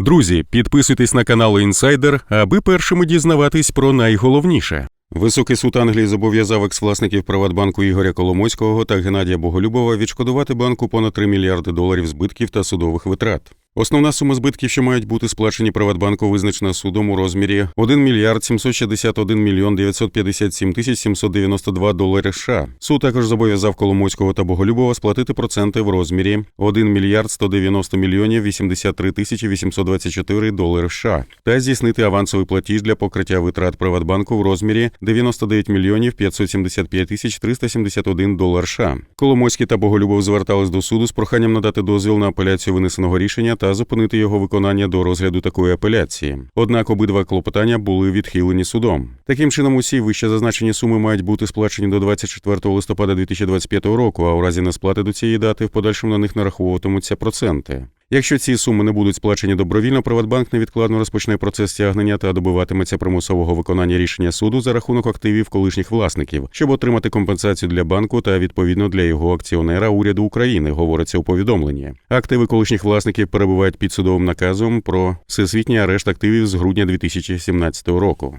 Друзі, підписуйтесь на канал Інсайдер, аби першими дізнаватись про найголовніше. Високий суд Англії зобов'язав екс-власників Приватбанку Ігоря Коломойського та Геннадія Боголюбова відшкодувати банку понад 3 мільярди доларів збитків та судових витрат. Основна сума збитків, що мають бути сплачені Приватбанку, визначена судом у розмірі 1 мільярд 761 мільйон 957 тисяч 792 долари США. Суд також зобов'язав Коломойського та Боголюбова сплатити проценти в розмірі 1 мільярд 190 мільйонів 83 тисячі 824 долари США та здійснити авансовий платіж для покриття витрат Приватбанку в розмірі 99 мільйонів 575 тисяч 371 долар США. Коломойський та Боголюбов звертались до суду з проханням надати дозвіл на апеляцію винесеного рішення та зупинити його виконання до розгляду такої апеляції. Однак обидва клопотання були відхилені судом. Таким чином, усі вище зазначені суми мають бути сплачені до 24 листопада 2025 року, а у разі несплати до цієї дати в подальшому на них нараховуватимуться проценти. Якщо ці суми не будуть сплачені добровільно, Приватбанк невідкладно розпочне процес стягнення та добиватиметься примусового виконання рішення суду за рахунок активів колишніх власників, щоб отримати компенсацію для банку та відповідно для його акціонера уряду України, говориться у повідомленні. Активи колишніх власників перебувають під судовим наказом про всесвітній арешт активів з грудня 2017 року.